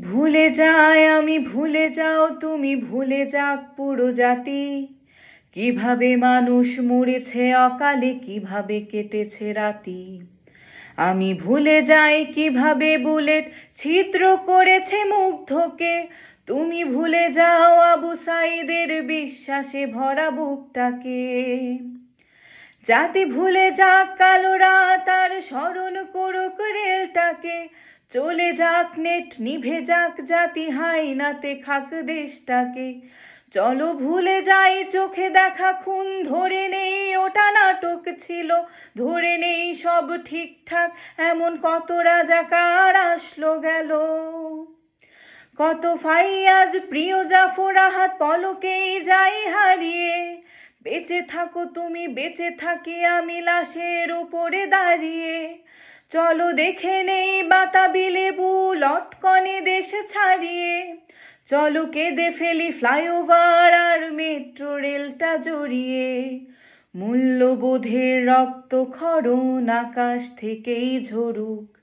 ভুলে যায়, আমি ভুলে যাও, তুমি ভুলে যাক পুরো জাতি। কীভাবে মানুষ মরেছে অকালে, কীভাবে কেটেছে রাতি। আমি ভুলে যাই, কীভাবে বুলেট ছিদ্র করেছে মুগ্ধকে। তুমি ভুলে যাও, আবু সাইদের বিশ্বাসে ভরা বুকটাকে। জাতি ভুলে যাক, কালো রাত, আর স্মরণ করুক রেলটাকে। চলে যাক নেট, নিভে যাক জাতি হাইনাতে খাক দেশটাকে। চলো ভুলে যাই, চোখে দেখা খুন ধরে নেই, ওটা নাটক ছিল, ধরে নেই সব ঠিকঠাক, এমন কত রাজাকার আসলো গেল। কত ফাইয়াজ, প্রিয় জাফর আহাত পলকেই যাই হারিয়ে। বেঁচে থাকো তুমি, বেঁচে থাকি আমি লাশের উপরে দাঁড়িয়ে। চলো দেখে নেই বাতাবি লেবু লটকনে দেশ ছাড়িয়ে। চলো কেঁদে ফেলি ফ্লাইওভার আর মেট্রো রেলটা জড়িয়ে। মূল্যবোধের রক্ত খরণ আকাশ থেকেই ঝরুক।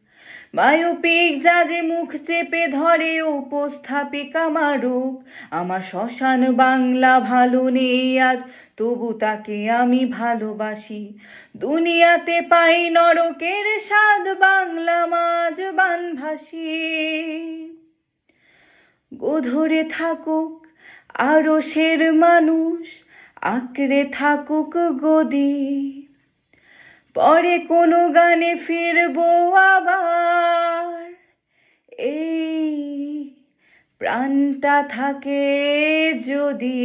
বায়োপিক যা যে মুখ চেপে ধরে উপস্থাপিকা মারুক। আমার শ্মশান বাংলা ভালো নেই আজ, তবু তাকে আমি ভালোবাসি। দুনিয়াতে পাই নরকের স্বাদ, বাংলা মাঝ বানভাসি। গোধরে থাকুক আরও সের মানুষ, আঁকড়ে থাকুক গদি। পরে কোনো গানে ফিরবো এই প্রাণটা থাকে যদি